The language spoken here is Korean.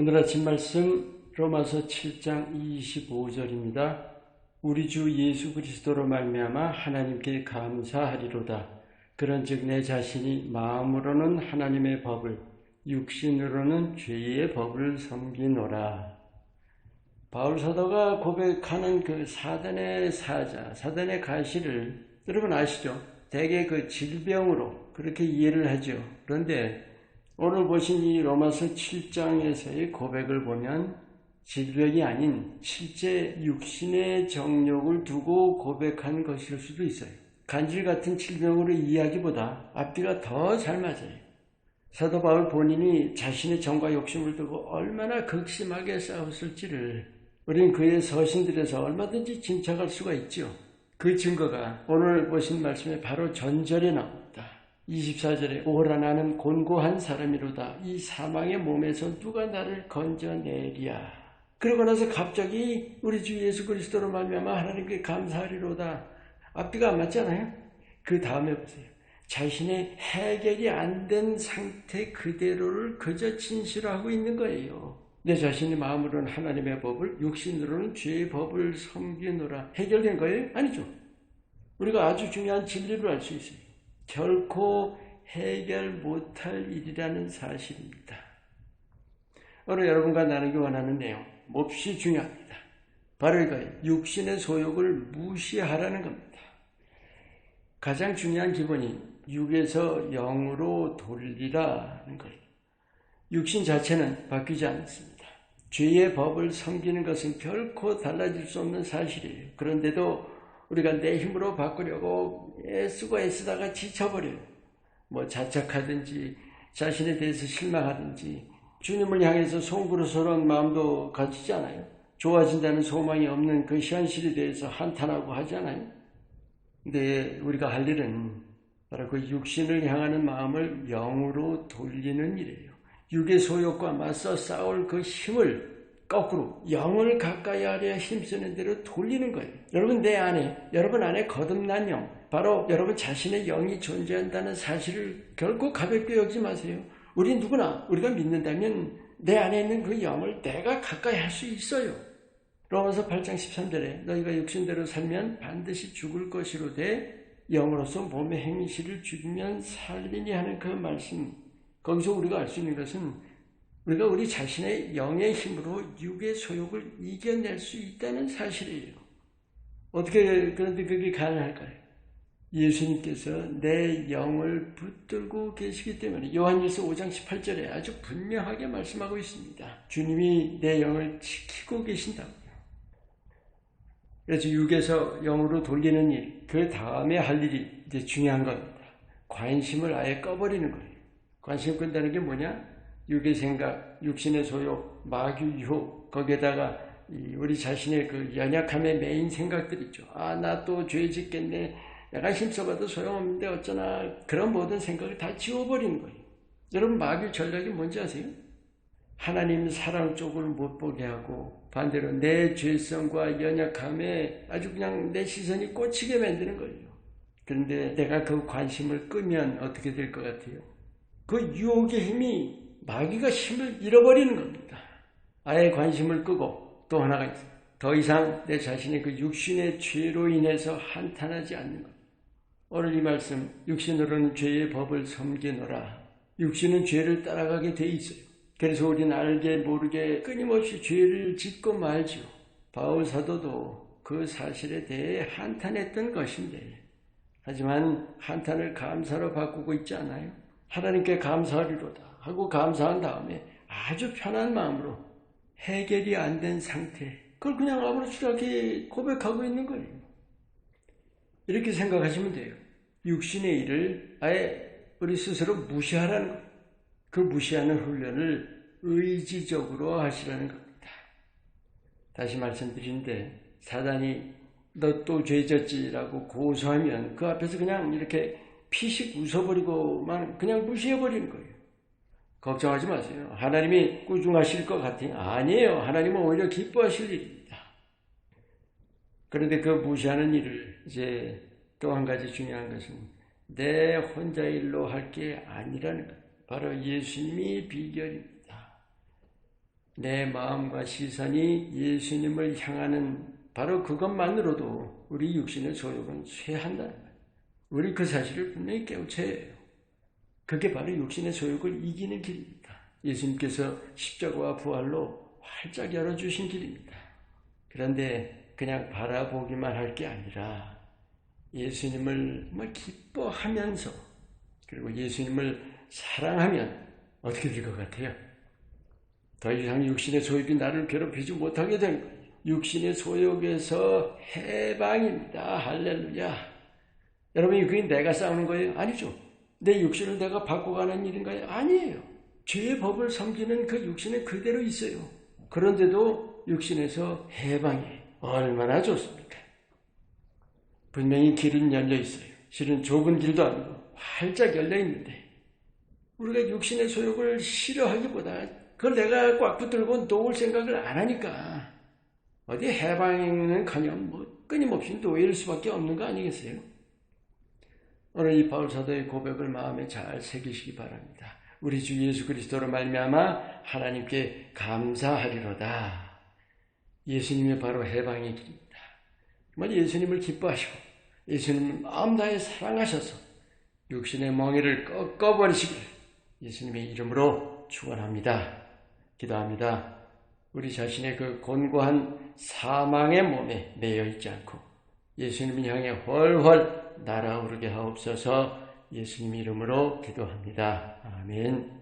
오늘 아침 말씀 로마서 7장 25절입니다. 우리 주 예수 그리스도로 말미암아 하나님께 감사하리로다. 그런즉 내 자신이 마음으로는 하나님의 법을 육신으로는 죄의 법을 섬기노라. 바울 사도가 고백하는 그 사단의 사자, 사단의 가시를 여러분 아시죠? 대개 그 질병으로 그렇게 이해를 하죠. 그런데 오늘 보신 이 로마서 7장에서의 고백을 보면 질병이 아닌 실제 육신의 정욕을 두고 고백한 것일 수도 있어요. 간질 같은 질병으로 이해하기보다 앞뒤가 더 잘 맞아요. 사도 바울 본인이 자신의 정과 욕심을 두고 얼마나 극심하게 싸웠을지를 우리는 그의 서신들에서 얼마든지 짐작할 수가 있죠. 그 증거가 오늘 보신 말씀에 바로 전절에 나옵니다. 24절에 오라 나는 곤고한 사람이로다. 이 사망의 몸에서 누가 나를 건져내랴. 그러고 나서 갑자기 우리 주 예수 그리스도로 말미암아 하나님께 감사하리로다. 앞뒤가 안 맞잖아요. 그 다음에 보세요. 자신의 해결이 안 된 상태 그대로를 그저 진실하고 있는 거예요. 내 자신의 마음으로는 하나님의 법을, 육신으로는 죄의 법을 섬기노라. 해결된 거예요? 아니죠. 우리가 아주 중요한 진리를 알 수 있어요. 결코 해결 못할 일이라는 사실입니다. 오늘 여러분과 나누기 원하는 내용 몹시 중요합니다. 바로 이거예요. 육신의 소욕을 무시하라는 겁니다. 가장 중요한 기본이 육에서 영으로 돌리라는 거예요. 육신 자체는 바뀌지 않습니다. 죄의 법을 섬기는 것은 결코 달라질 수 없는 사실이에요. 그런데도 우리가 내 힘으로 바꾸려고 애쓰고 애쓰다가 지쳐버려요. 뭐 자책하든지 자신에 대해서 실망하든지 주님을 향해서 송구로스러운 마음도 가지지 않아요. 좋아진다는 소망이 없는 그 현실에 대해서 한탄하고 하잖아요. 근데 우리가 할 일은 바로 그 육신을 향하는 마음을 영으로 돌리는 일이에요. 육의 소욕과 맞서 싸울 그 힘을 거꾸로 영을 가까이 하려 힘쓰는 대로 돌리는 거예요. 여러분 내 안에 여러분 안에 거듭난 영 바로 여러분 자신의 영이 존재한다는 사실을 결코 가볍게 여기지 마세요. 우리 누구나 우리가 믿는다면 내 안에 있는 그 영을 내가 가까이 할 수 있어요. 로마서 8장 13절에 너희가 육신대로 살면 반드시 죽을 것이로되 영으로서 몸의 행실을 죽이면 살리니 하는 그 말씀 거기서 우리가 알 수 있는 것은 우리가 우리 자신의 영의 힘으로 육의 소욕을 이겨낼 수 있다는 사실이에요. 어떻게 그런데 그게 가능할까요? 예수님께서 내 영을 붙들고 계시기 때문에 요한일서 5장 18절에 아주 분명하게 말씀하고 있습니다. 주님이 내 영을 지키고 계신다고요. 그래서 육에서 영으로 돌리는 일, 그 다음에 할 일이 이제 중요한 겁니다. 관심을 아예 꺼버리는 거예요. 관심 끈다는 게 뭐냐? 육의 생각, 육신의 소욕, 마귀 유혹, 거기에다가 우리 자신의 그 연약함의 메인 생각들이죠. 아, 나 또 죄 짓겠네. 내가 힘써봐도 소용없는데 어쩌나. 그런 모든 생각을 다 지워버리는 거예요. 여러분, 마귀 전략이 뭔지 아세요? 하나님 사랑 쪽을 못 보게 하고 반대로 내 죄성과 연약함에 아주 그냥 내 시선이 꽂히게 만드는 거예요. 그런데 내가 그 관심을 끄면 어떻게 될 것 같아요? 그 유혹의 힘이 마귀가 힘을 잃어버리는 겁니다. 아예 관심을 끄고 또 하나가 있어요. 더 이상 내 자신의 그 육신의 죄로 인해서 한탄하지 않는 것. 오늘 이 말씀, 육신으로는 죄의 법을 섬기노라. 육신은 죄를 따라가게 돼 있어요. 그래서 우리는 알게 모르게 끊임없이 죄를 짓고 말죠. 바울 사도도 그 사실에 대해 한탄했던 것인데, 하지만 한탄을 감사로 바꾸고 있지 않아요? 하나님께 감사하리로다. 하고 감사한 다음에 아주 편한 마음으로 해결이 안 된 상태, 그걸 그냥 아무렇지 않게 고백하고 있는 거예요. 이렇게 생각하시면 돼요. 육신의 일을 아예 우리 스스로 무시하라는 거예요. 그 무시하는 훈련을 의지적으로 하시라는 겁니다. 다시 말씀드리는데 사단이 너 또 죄졌지라고 고소하면 그 앞에서 그냥 이렇게 피식 웃어버리고만 그냥 무시해버리는 거예요. 걱정하지 마세요. 하나님이 꾸중하실 것 같아요. 아니에요. 하나님은 오히려 기뻐하실 일입니다. 그런데 그 무시하는 일을 이제 또 한 가지 중요한 것은 내 혼자 일로 할 게 아니라는 것. 바로 예수님이 비결입니다. 내 마음과 시선이 예수님을 향하는 바로 그것만으로도 우리 육신의 소욕은 쇠한다는 거예요. 우리 그 사실을 분명히 깨우쳐야 해요. 그게 바로 육신의 소욕을 이기는 길입니다. 예수님께서 십자가와 부활로 활짝 열어주신 길입니다. 그런데 그냥 바라보기만 할 게 아니라 예수님을 뭐 기뻐하면서 그리고 예수님을 사랑하면 어떻게 될 것 같아요? 더 이상 육신의 소욕이 나를 괴롭히지 못하게 거예요. 육신의 소욕에서 해방입니다. 할렐루야. 여러분, 그게 내가 싸우는 거예요? 아니죠. 내 육신을 내가 바꿔가는 일인가요? 아니에요. 죄의 법을 섬기는 그 육신은 그대로 있어요. 그런데도 육신에서 해방이 얼마나 좋습니까? 분명히 길은 열려 있어요. 실은 좁은 길도 아니고 활짝 열려 있는데 우리가 육신의 소욕을 싫어하기보다 그걸 내가 꽉 붙들고 놓을 생각을 안 하니까 어디 해방에는 커녕 뭐 끊임없이 놓일 수밖에 없는 거 아니겠어요? 오늘 이 바울 사도의 고백을 마음에 잘 새기시기 바랍니다. 우리 주 예수 그리스도로 말미암아 하나님께 감사하리로다. 예수님이 바로 해방의 길입니다. 정말 예수님을 기뻐하시고 예수님을 마음 다해 사랑하셔서 육신의 멍에를 꺾어버리시길 예수님의 이름으로 축원합니다. 기도합니다. 우리 자신의 그 곤고한 사망의 몸에 매여 있지 않고 예수님을 향해 훨훨 날아오르게 하옵소서 예수님 이름으로 기도합니다. 아멘.